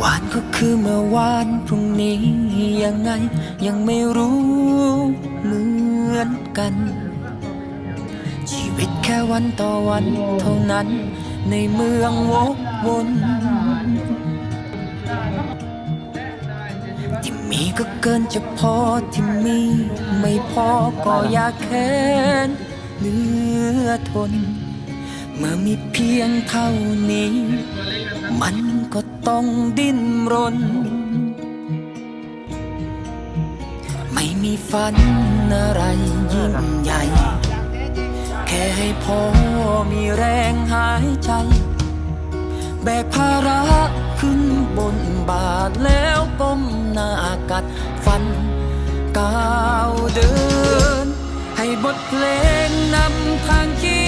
วานก็คือเมื่อวานพรุ่งนี้ยังไง ยังไม่รู้เหมือนกัน ชีวิตแค่วันต่อวันเท่านั้น ในเมืองวกวนที่มีก็เกินจะพอที่มีไม่พอก็อยากแค้นเหลือทน เมื่อมีเพียงเท่านี้ มัน ต้องดิ้นรน ไม่มีฝันอะไรยิ่งใหญ่ แค่ให้พอมีแรงหายใจ แบกภาระขึ้นบนบาทแล้วก้มหน้ากัดฟันก้าวเดิน ให้บทเพลงนำทางชีวิ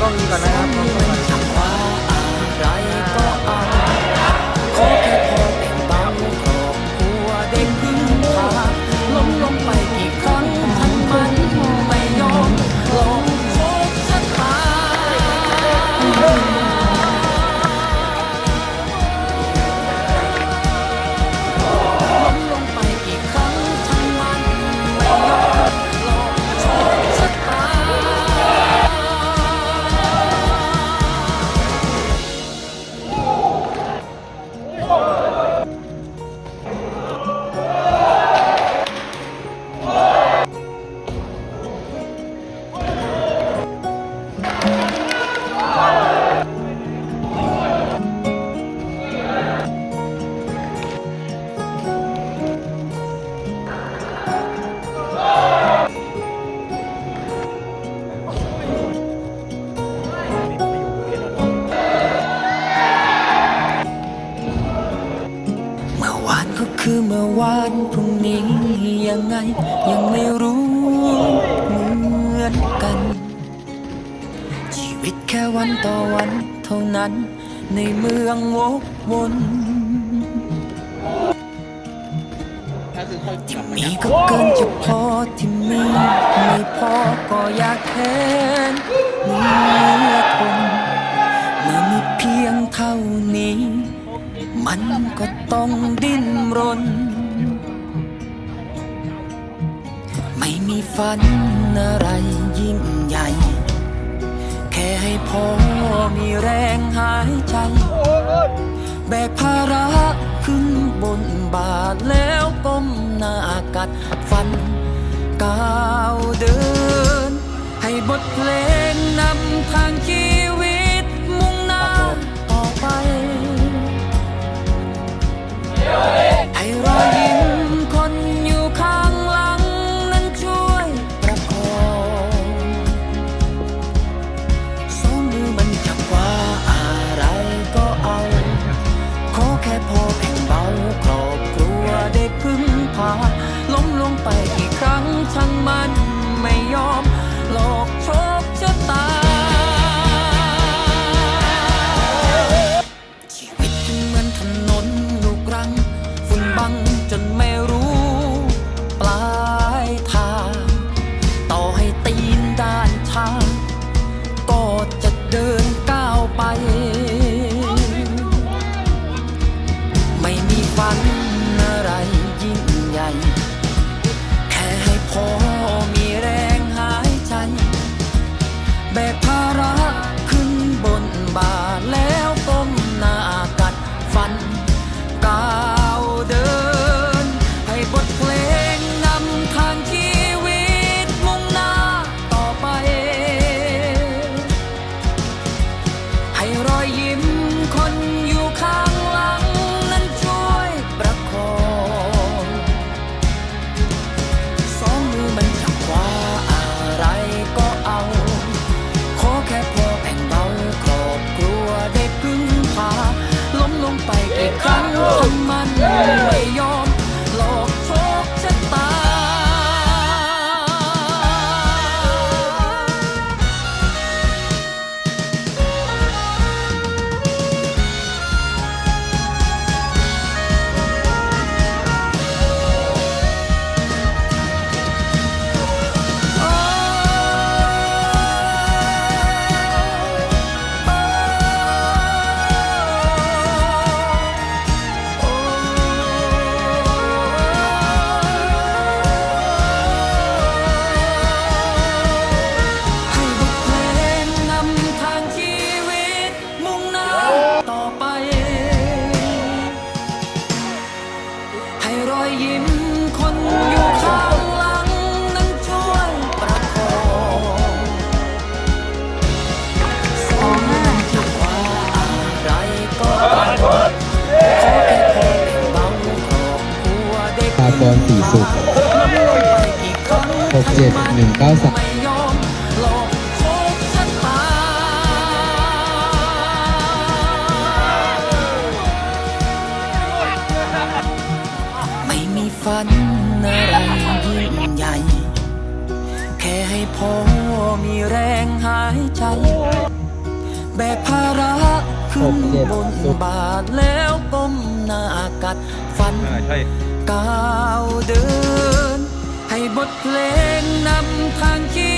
กล้องนี้ก่อนนะครับ วันพรุ่งนี้ยังไง ยังไม่รู้เหมือนกัน ชีวิตแค่วันต่อวันเท่านั้น ในเมืองวกวนที่มีก็เกินจะพอที่มีไม่พอก็อยากแค้นเมื่อคนเมื่อมีเพียงเท่านี้ มันก็ต้องดิ้นรน ฝันอะไรยิ่งใหญ่ แค่ให้พ่อมีแรงหายใจ แบกภาระขึ้นบนบาทแล้วก้มหน้ากัดฟันก้าวเดิน ให้บทเพลง ไปกี่ครั้งช่างมันไม่ยอมหลอกชธอ เจ็ดไม่มีฝันอะไรยิ่งใหญ่ แค่ให้พ่อมีแรงหายใจ แบกภาระขึ้นบนบาทแล้วก้มหน้ากัดฟันก้าวเดิน บทเพลงนำทางที่